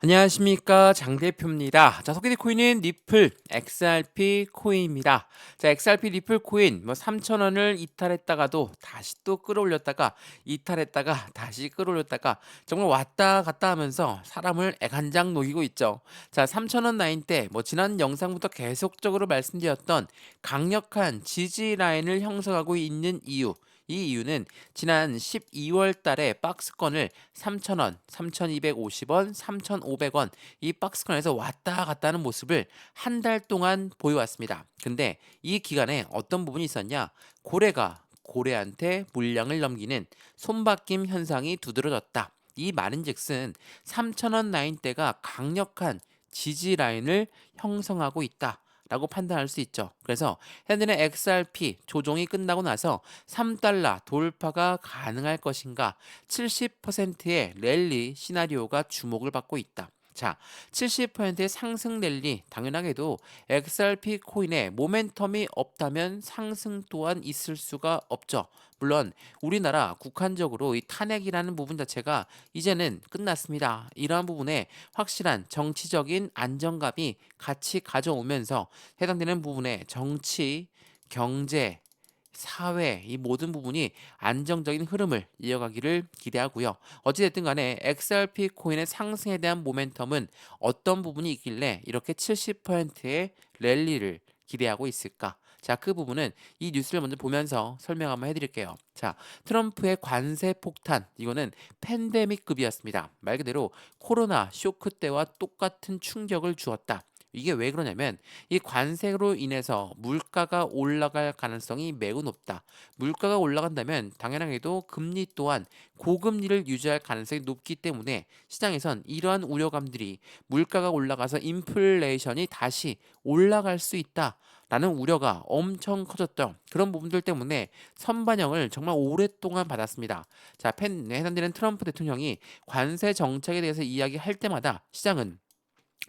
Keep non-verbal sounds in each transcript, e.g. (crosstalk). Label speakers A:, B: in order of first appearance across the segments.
A: 안녕하십니까 장 대표입니다. 자 소개된 코인은 리플 XRP 코인입니다. 자 XRP 리플 코인 뭐 3,000원을 이탈했다가도 다시 또 끌어올렸다가 이탈했다가 다시 끌어올렸다가 정말 왔다 갔다 하면서 사람을 애간장 녹이고 있죠. 자 3,000원 라인 때 뭐 지난 영상부터 계속적으로 말씀드렸던 강력한 지지 라인을 형성하고 있는 이유 이 이유는 지난 12월 달에 박스권을 3,000원, 3,250원, 3,500원 이 박스권에서 왔다 갔다 하는 모습을 한 달 동안 보여왔습니다. 근데 이 기간에 어떤 부분이 있었냐? 고래가 고래한테 물량을 넘기는 손바뀜 현상이 두드러졌다. 이 말인즉슨 3,000원 라인대가 강력한 지지 라인을 형성하고 있다. 라고 판단할 수 있죠. 그래서 현재는 XRP 조정이 끝나고 나서 3달러 돌파가 가능할 것인가 70%의 랠리 시나리오가 주목을 받고 있다. 자, 70%의 상승 랠리 당연하게도 XRP 코인에 모멘텀이 없다면 상승 또한 있을 수가 없죠. 물론 우리나라 국한적으로 이 탄핵이라는 부분 자체가 이제는 끝났습니다. 이러한 부분에 확실한 정치적인 안정감이 같이 가져오면서 해당되는 부분에 정치, 경제, 사회 이 모든 부분이 안정적인 흐름을 이어가기를 기대하고요. 어찌됐든 간에 XRP 코인의 상승에 대한 모멘텀은 어떤 부분이 있길래 이렇게 70%의 랠리를 기대하고 있을까? 자, 그 부분은 이 뉴스를 먼저 보면서 설명 한번 해드릴게요. 자, 트럼프의 관세 폭탄, 이거는 팬데믹급이었습니다. 말 그대로 코로나 쇼크 때와 똑같은 충격을 주었다. 이게 왜 그러냐면 이 관세로 인해서 물가가 올라갈 가능성이 매우 높다. 물가가 올라간다면 당연하게도 금리 또한 고금리를 유지할 가능성이 높기 때문에 시장에선 이러한 우려감들이 물가가 올라가서 인플레이션이 다시 올라갈 수 있다. 라는 우려가 엄청 커졌던 그런 부분들 때문에 선반영을 정말 오랫동안 받았습니다. 자, 팬 해당되는 트럼프 대통령이 관세 정책에 대해서 이야기할 때마다 시장은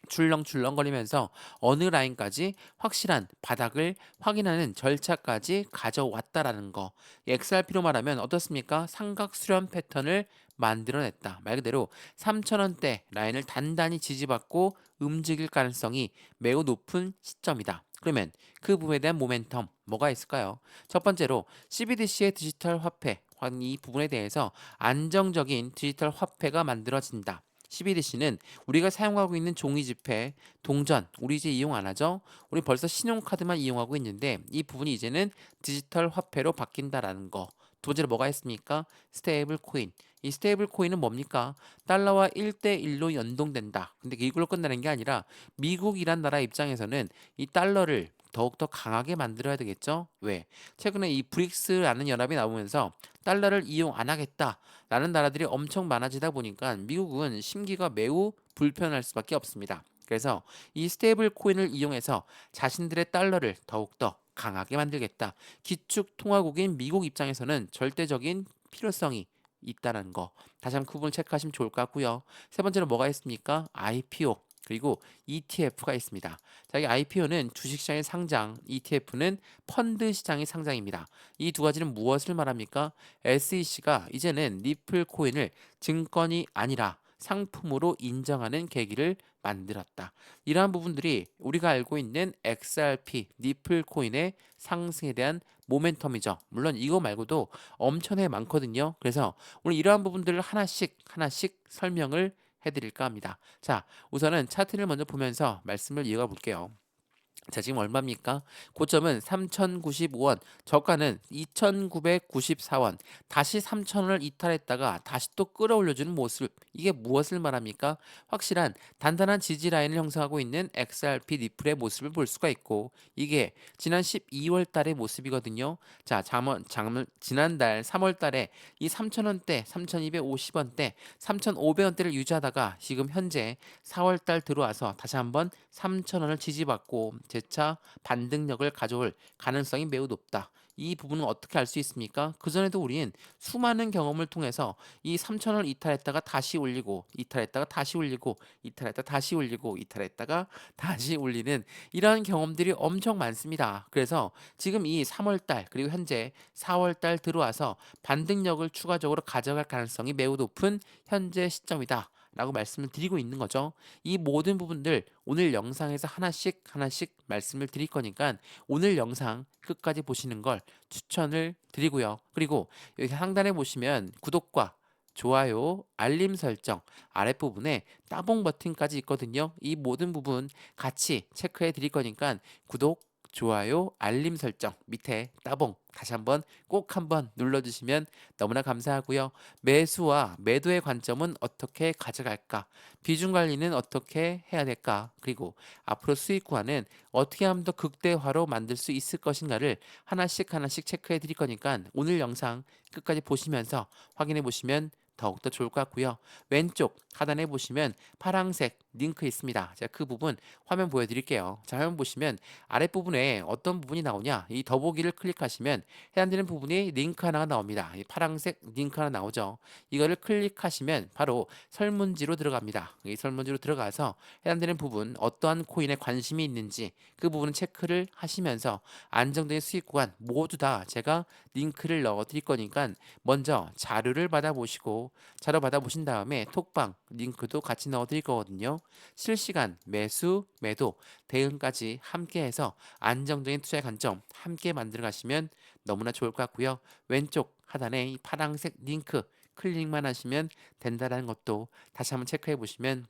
A: 출렁출렁거리면서 어느 라인까지 확실한 바닥을 확인하는 절차까지 가져왔다라는 거. XRP로 말하면 어떻습니까? 삼각 수렴 패턴을 만들어냈다. 말 그대로 3천원대 라인을 단단히 지지받고 움직일 가능성이 매우 높은 시점이다. 그러면 그 부분에 대한 모멘텀 뭐가 있을까요? 첫 번째로 CBDC의 디지털 화폐 이 부분에 대해서 안정적인 디지털 화폐가 만들어진다. CBDC는 우리가 사용하고 있는 종이 지폐, 동전, 우리 이제 이용 안 하죠? 우리 벌써 신용카드만 이용하고 있는데 이 부분이 이제는 디지털 화폐로 바뀐다라는 거. 두 번째로 뭐가 있습니까? 스테이블 코인. 이 스테이블 코인은 뭡니까? 달러와 1대1로 연동된다. 근데 이걸로 끝나는 게 아니라 미국이란 나라 입장에서는 이 달러를 더욱더 강하게 만들어야 되겠죠? 왜? 최근에 이 브릭스라는 연합이 나오면서 달러를 이용 안 하겠다라는 나라들이 엄청 많아지다 보니까 미국은 심기가 매우 불편할 수밖에 없습니다. 그래서 이 스테이블 코인을 이용해서 자신들의 달러를 더욱더 강하게 만들겠다. 기축 통화국인 미국 입장에서는 절대적인 필요성이 있다는 거. 다시 한번 구분을 체크하시면 좋을 것 같고요. 세 번째로 뭐가 있습니까? IPO. 그리고 ETF가 있습니다. 자, 이 IPO는 주식시장의 상장, ETF는 펀드 시장의 상장입니다. 이 두 가지는 무엇을 말합니까? SEC가 이제는 리플 코인을 증권이 아니라 상품으로 인정하는 계기를 만들었다. 이러한 부분들이 우리가 알고 있는 XRP, 리플 코인의 상승에 대한 모멘텀이죠. 물론 이거 말고도 엄청나게 많거든요. 그래서 오늘 이러한 부분들을 하나씩 하나씩 설명을 해드릴까 합니다. 자, 우선은 차트를 먼저 보면서 말씀을 이어가 볼게요. 자, 지금 얼마입니까? 고점은 3,095원, 저가는 2,994원. 다시 3,000원을 이탈했다가 다시 또 끌어올려주는 모습. 이게 무엇을 말합니까? 확실한 단단한 지지 라인을 형성하고 있는 XRP 리플의 모습을 볼 수가 있고 이게 지난 12월 달의 모습이거든요. 자, 잠원, 잠, 지난달 3월 달에 이 3,000원대, 3,250원대, 3,500원대를 유지하다가 지금 현재 4월 달 들어와서 다시 한번 3,000원을 지지받고 재차 반등력을 가져올 가능성이 매우 높다. 이 부분은 어떻게 알 수 있습니까? 그전에도 우리는 수많은 경험을 통해서 이 3천원을 이탈했다가 다시 올리고 이탈했다가 다시 올리고 이탈했다가 다시 올리고 이탈했다가 (laughs) 다시 올리는 이러한 경험들이 엄청 많습니다. 그래서 지금 이 3월달 그리고 현재 4월달 들어와서 반등력을 추가적으로 가져갈 가능성이 매우 높은 현재 시점이다. 라고 말씀을 드리고 있는 거죠. 이 모든 부분들 오늘 영상에서 하나씩 하나씩 말씀을 드릴 거니까 오늘 영상 끝까지 보시는 걸 추천을 드리고요. 그리고 여기 상단에 보시면 구독과 좋아요, 알림 설정 아랫부분에 따봉 버튼까지 있거든요. 이 모든 부분 같이 체크해 드릴 거니까 구독, 좋아요, 알림 설정 밑에 따봉 다시 한번 꼭 한번 눌러주시면 너무나 감사하고요. 매수와 매도의 관점은 어떻게 가져갈까? 비중 관리는 어떻게 해야 될까? 그리고 앞으로 수익 구간은 어떻게 하면 더 극대화로 만들 수 있을 것인가를 하나씩 하나씩 체크해 드릴 거니까 오늘 영상 끝까지 보시면서 확인해 보시면 더욱더 좋을 것 같고요. 왼쪽 하단에 보시면 파랑색 링크 있습니다. 제가 그 부분 화면 보여드릴게요. 자, 화면 보시면 아랫부분에 어떤 부분이 나오냐 이 더보기를 클릭하시면 해당되는 부분이 링크 하나가 나옵니다. 이 파랑색 링크 하나 나오죠. 이거를 클릭하시면 바로 설문지로 들어갑니다. 이 설문지로 들어가서 해당되는 부분 어떠한 코인에 관심이 있는지 그 부분은 체크를 하시면서 안정적인 수익 구간 모두 다 제가 링크를 넣어 드릴 거니까 먼저 자료를 받아보시고 자료 받아보신 다음에 톡방 링크도 같이 넣어 드릴 거거든요. 실시간 매수, 매도, 대응까지 함께 해서 안정적인 투자의 관점 함께 만들어 가시면 너무나 좋을 것 같고요. 왼쪽 하단에 이 파란색 링크 클릭만 하시면 된다는 것도 다시 한번 체크해 보시면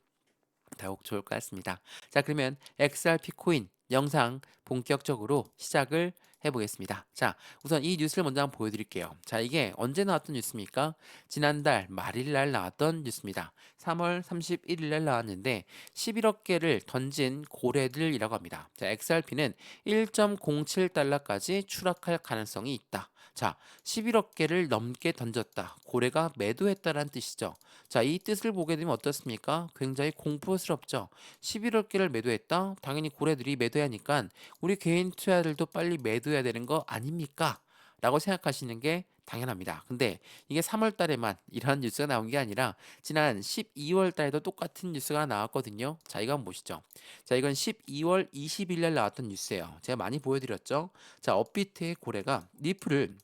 A: 더욱 좋을 것 같습니다. 자, 그러면 XRP 코인 영상 본격적으로 시작을 해보겠습니다. 자, 우선 이 뉴스를 먼저 한번 보여드릴게요. 자, 이게 언제 나왔던 뉴스입니까? 지난달 말일날 나왔던 뉴스입니다. 3월 31일 날 나왔는데 11억 개를 던진 고래들이라고 합니다. 자, XRP는 1.07달러까지 추락할 가능성이 있다. 자, 11억 개를 넘게 던졌다. 고래가 매도했다라는 뜻이죠. 자, 이 뜻을 보게 되면 어떻습니까? 굉장히 공포스럽죠. 11억 개를 매도했다. 당연히 고래들이 매도해야 하니까 우리 개인 투자들도 빨리 매도해야 되는 거 아닙니까? 라고 생각하시는 게 당연합니다. 근데 이게 3월 달에만 (laughs) 이런 뉴스가 나온 게 아니라 지난 12월 달에도 똑같은 뉴스가 나왔거든요. 자, 한번 보시죠. 자, 이건 12월 20일 날 나왔던 뉴스예요. 제가 많이 보여드렸죠. 자, 업비트의 고래가 리플을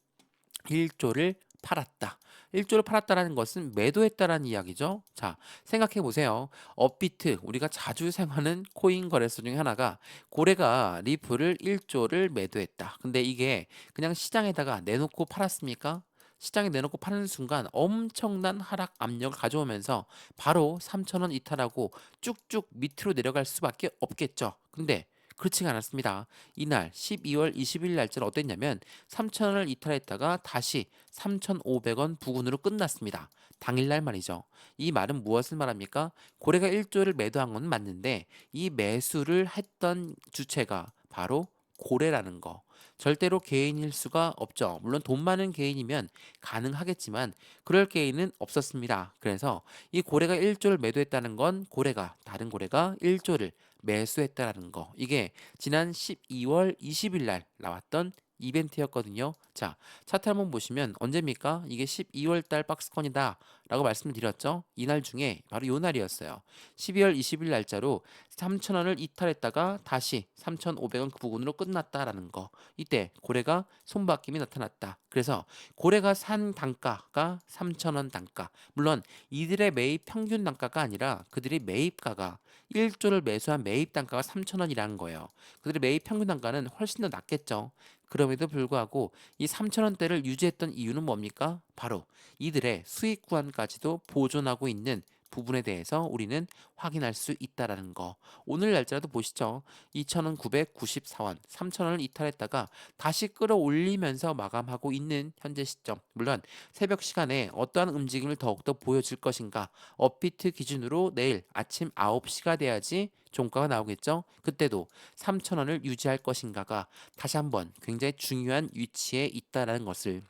A: 1조를 팔았다. 1조를 팔았다라는 것은 매도했다라는 이야기죠. 자, 생각해 보세요. 업비트 우리가 자주 사용하는 코인 거래소 중에 하나가 고래가 리플을 1조를 매도했다. 근데 이게 그냥 시장에다가 내놓고 팔았습니까? 시장에 내놓고 파는 순간 엄청난 하락 압력을 가져오면서 바로 3천원 이탈하고 쭉쭉 밑으로 내려갈 수밖에 없겠죠. 근데 그렇지가 않았습니다. 이날 12월 20일 날짜는 어땠냐면 3,000원을 이탈했다가 다시 3,500원 부근으로 끝났습니다. 당일날 말이죠. 이 말은 무엇을 말합니까? 고래가 1조를 매도한 건 맞는데 이 매수를 했던 주체가 바로 고래라는 거. 절대로 개인일 수가 없죠. 물론 돈 많은 개인이면 가능하겠지만 그럴 개인은 없었습니다. 그래서 이 고래가 1조를 매도했다는 건 고래가 다른 고래가 1조를 매수했다라는 거. 이게 지난 12월 20일 날 나왔던 이벤트였거든요. 자, 차트 한번 보시면 언제입니까? 이게 12월 달 박스콘이다 라고 말씀드렸죠. 이날 중에 바로 요 날이었어요. 12월 20일 날짜로 3,000원을 이탈했다가 다시 3,500원 그 부분으로 끝났다라는 거. 이때 고래가 손바뀜이 나타났다. 그래서 고래가 산 단가가 3,000원 단가. 물론 이들의 매입 평균 단가가 아니라 그들이 매입가가 1조를 매수한 매입 단가가 3,000원이라는 거예요. 그들의 매입 평균 단가는 훨씬 더 낮겠죠. 그럼에도 불구하고 이 3천원대를 유지했던 이유는 뭡니까? 바로 이들의 수익 구간까지도 보존하고 있는 부분에 대해서 우리는 확인할 수 있다라는 거. 오늘 날짜도 보시죠. 2,994원, 3,000원을 이탈했다가 다시 끌어올리면서 마감하고 있는 현재 시점. 물론 새벽 시간에 어떠한 움직임을 더욱더 보여줄 것인가. 업비트 기준으로 내일 아침 9시가 돼야지 종가가 나오겠죠. 그때도 3,000원을 유지할 것인가가 다시 한번 굉장히 중요한 위치에 있다라는 것을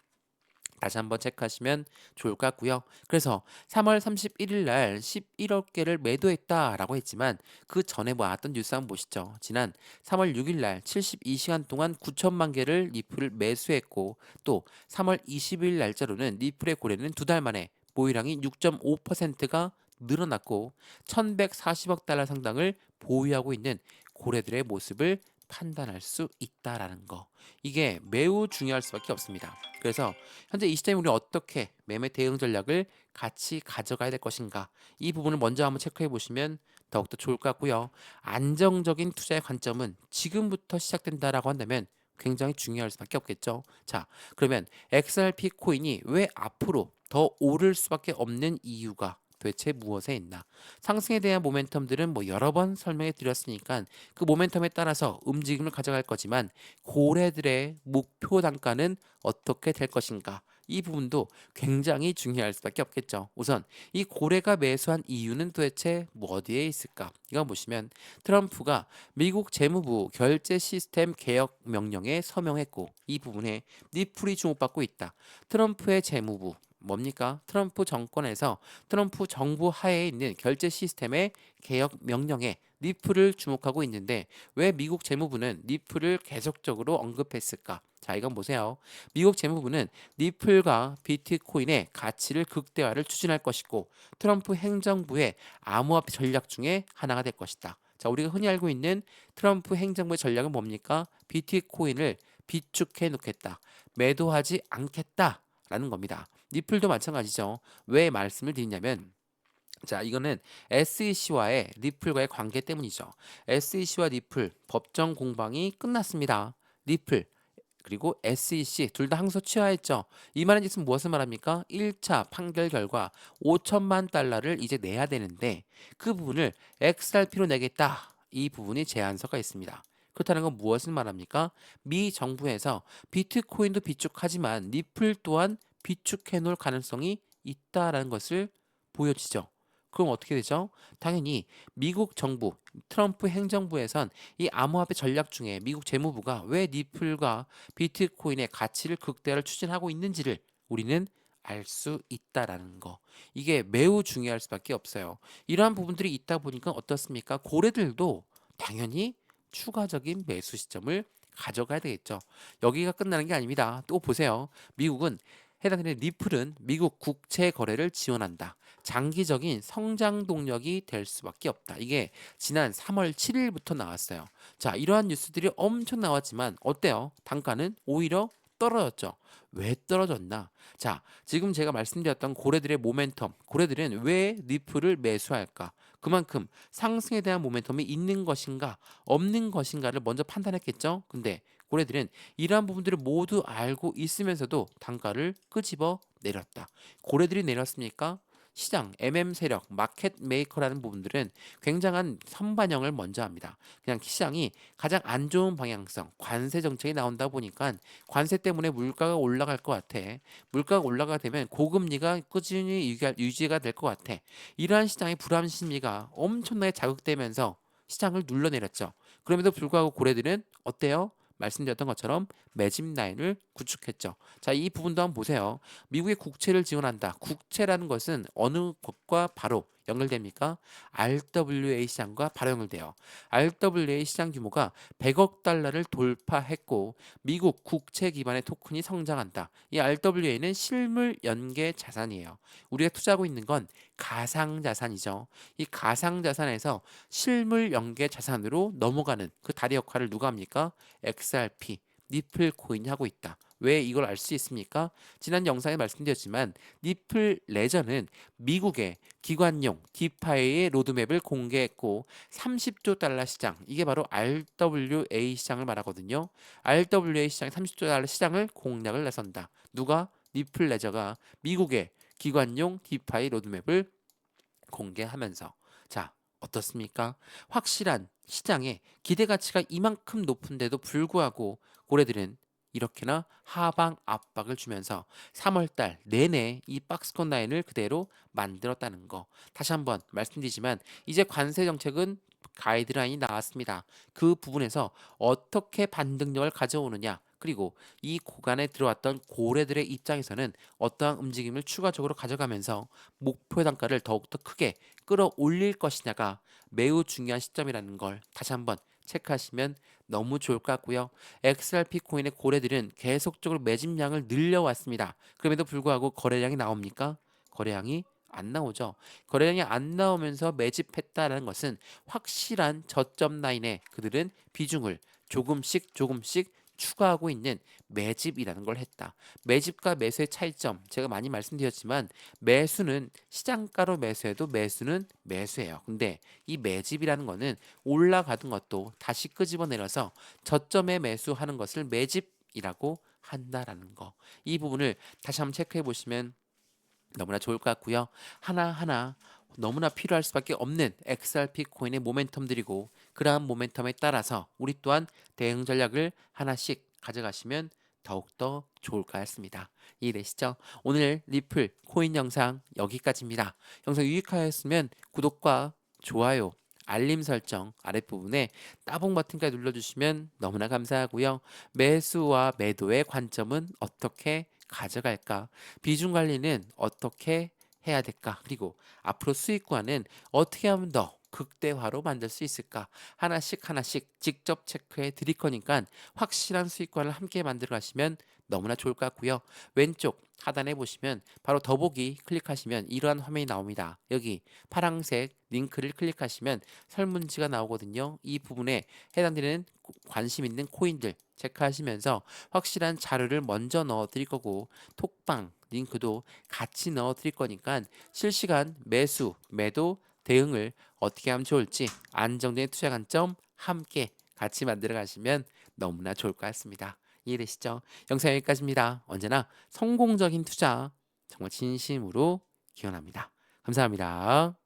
A: 다시 한번 체크하시면 좋을 것 같고요. 그래서 3월 31일 날 11억 개를 매도했다라고 했지만 그 전에 모았던 뉴스 한번 보시죠. 지난 3월 6일 날 72시간 동안 9천만 개를 리플을 매수했고 또 3월 20일 날짜로는 리플의 고래는 두 달 만에 보유량이 6.5%가 늘어났고 1140억 달러 상당을 보유하고 있는 고래들의 모습을 판단할 수 있다라는 거. 이게 매우 중요할 수밖에 없습니다. 그래서 현재 이 시점에 우리 어떻게 매매 대응 전략을 같이 가져가야 될 것인가 이 부분을 먼저 한번 체크해 보시면 더욱더 좋을 것 같고요. 안정적인 투자의 관점은 지금부터 시작된다라고 한다면 굉장히 중요할 수밖에 없겠죠. 자, 그러면 XRP 코인이 왜 앞으로 더 오를 수밖에 없는 이유가 도대체 무엇에 있나? 상승에 대한 모멘텀들은 뭐 여러 번 설명해 드렸으니까 그 모멘텀에 따라서 움직임을 가져갈 거지만 고래들의 목표 단가는 어떻게 될 것인가? 이 부분도 굉장히 중요할 수밖에 없겠죠. 우선 이 고래가 매수한 이유는 도대체 뭐 어디에 있을까? 이거 보시면 트럼프가 미국 재무부 결제 시스템 개혁 명령에 서명했고 이 부분에 니플이 주목받고 있다. 트럼프의 재무부 뭡니까? 트럼프 정권에서 트럼프 정부 하에 있는 결제 시스템의 개혁 명령에 니플을 주목하고 있는데 왜 미국 재무부는 니플을 계속적으로 언급했을까? 자, 이건 보세요. 미국 재무부는 니플과 비트코인의 가치를 극대화를 추진할 것이고 트럼프 행정부의 암호화폐 전략 중에 하나가 될 것이다. 자, 우리가 흔히 알고 있는 트럼프 행정부의 전략은 뭡니까? 비트코인을 비축해 놓겠다. 매도하지 않겠다 라는 겁니다. 니플도 마찬가지죠. 왜 말씀을 드리냐면 자, 이거는 SEC와의 리플과의 관계 때문이죠. SEC와 리플 법정 공방이 끝났습니다. 리플 그리고 SEC 둘 다 항소 취하했죠. 이 말은 지금 무엇을 말합니까? 1차 판결 결과 5천만 달러를 이제 내야 되는데 그 부분을 XRP로 내겠다. 이 부분이 제안서가 있습니다. 그렇다는 건 무엇을 말합니까? 미 정부에서 비트코인도 비축하지만 리플 또한 비축해 놓을 가능성이 있다라는 것을 보여지죠. 그럼 어떻게 되죠? 당연히 미국 정부, 트럼프 행정부에선 이 암호화폐 전략 중에 미국 재무부가 왜 니플과 비트코인의 가치를 극대화를 추진하고 있는지를 우리는 알 수 있다라는 거. 이게 매우 중요할 수밖에 없어요. 이러한 부분들이 있다 보니까 어떻습니까? 고래들도 당연히 추가적인 매수 시점을 가져가야 되겠죠. 여기가 끝나는 게 아닙니다. 또 보세요. 미국은 해당되는 리플은 미국 국채 거래를 지원한다. 장기적인 성장 동력이 될 수밖에 없다. 이게 지난 3월 7일부터 나왔어요. 자, 이러한 뉴스들이 엄청 나왔지만 어때요? 단가는 오히려 떨어졌죠. 왜 떨어졌나? 자, 지금 제가 말씀드렸던 고래들의 모멘텀, 고래들은 왜 리플을 매수할까? 그만큼 상승에 대한 모멘텀이 있는 것인가, 없는 것인가를 먼저 판단했겠죠. 근데 고래들은 이러한 부분들을 모두 알고 있으면서도 단가를 끄집어 내렸다. 고래들이 내렸습니까? 시장, MM 세력, 마켓 메이커라는 부분들은 굉장한 선반영을 먼저 합니다. 그냥 시장이 가장 안 좋은 방향성, 관세 정책이 나온다 보니까 관세 때문에 물가가 올라갈 것 같아. 물가가 올라가 되면 고금리가 꾸준히 유지가 될 것 같아. 이러한 시장의 불안 심리가 엄청나게 자극되면서 시장을 눌러내렸죠. 그럼에도 불구하고 고래들은 어때요? 말씀드렸던 것처럼 매집 라인을 구축했죠. 자, 이 부분도 한번 보세요. 미국의 국채를 지원한다. 국채라는 것은 어느 것과 바로 연결됩니까? RWA 시장과 바로 연결돼요. RWA 시장 규모가 100억 달러를 돌파했고 미국 국채 기반의 토큰이 성장한다. 이 RWA는 실물 연계 자산이에요. 우리가 투자하고 있는 건 가상 자산이죠. 이 가상 자산에서 실물 연계 자산으로 넘어가는 그 다리 역할을 누가 합니까? XRP, 니플 코인이 하고 있다. 왜 이걸 알 수 있습니까? 지난 영상에 말씀드렸지만 니플 레저는 미국의 기관용 디파이의 로드맵을 공개했고 30조 달러 시장 이게 바로 RWA 시장을 말하거든요. RWA 시장 30조 달러 시장을 공략을 나선다. 누가 니플 레저가 미국의 기관용 디파이 로드맵을 공개하면서 자 어떻습니까? 확실한 시장에 기대 가치가 이만큼 높은데도 불구하고 고래들은 이렇게나 하방 압박을 주면서 3월달 내내 이 박스권 라인을 그대로 만들었다는 거 다시 한번 말씀드리지만 이제 관세 정책은 가이드라인이 나왔습니다. 그 부분에서 어떻게 반등력을 가져오느냐 그리고 이 구간에 들어왔던 고래들의 입장에서는 어떠한 움직임을 추가적으로 가져가면서 목표 단가를 더욱더 크게 끌어올릴 것이냐가 매우 중요한 시점이라는 걸 다시 한번 체크하시면 너무 좋을 것 같고요. XRP 코인의 고래들은 계속적으로 매집량을 늘려왔습니다. 그럼에도 불구하고 거래량이 나옵니까? 거래량이 안 나오죠. 거래량이 안 나오면서 매집했다라는 것은 확실한 저점 라인에 그들은 비중을 조금씩 조금씩 추가하고 있는 매집이라는 걸 했다. 매집과 매수의 차이점 제가 많이 말씀드렸지만 매수는 시장가로 매수해도 매수는 매수예요. 근데 이 매집이라는 거는 올라가던 것도 다시 끄집어내려서 저점에 매수하는 것을 매집이라고 한다라는 거. 이 부분을 다시 한번 체크해 보시면 너무나 좋을 것 같고요. 하나하나 너무나 필요할 수밖에 없는 XRP 코인의 모멘텀들이고 그러한 모멘텀에 따라서 우리 또한 대응 전략을 하나씩 가져가시면 더욱더 좋을 것 같습니다. 이해되시죠? 오늘 리플 코인 영상 여기까지입니다. 영상 유익하였으면 구독과 좋아요 알림 설정 아랫부분에 따봉 버튼까지 눌러주시면 너무나 감사하고요. 매수와 매도의 관점은 어떻게 가져갈까? 비중 관리는 어떻게 해야 될까? 그리고 앞으로 수익과는 어떻게 하면 더 극대화로 만들 수 있을까? 하나씩 하나씩 직접 체크해 드릴 거니까 확실한 수익과를 함께 만들어 가시면 너무나 좋을 것 같고요. 왼쪽 하단에 보시면 바로 더보기 클릭하시면 이러한 화면이 나옵니다. 여기 파랑색 링크를 클릭하시면 설문지가 나오거든요. 이 부분에 해당되는 관심 있는 코인들 체크하시면서 확실한 자료를 먼저 넣어 드릴 거고 톡방 링크도 같이 넣어 드릴 거니까 실시간 매수, 매도 대응을 어떻게 하면 좋을지 안정된 투자 관점 함께 같이 만들어 가시면 너무나 좋을 것 같습니다. 이해되시죠? 영상 여기까지입니다. 언제나 성공적인 투자 정말 진심으로 기원합니다. 감사합니다.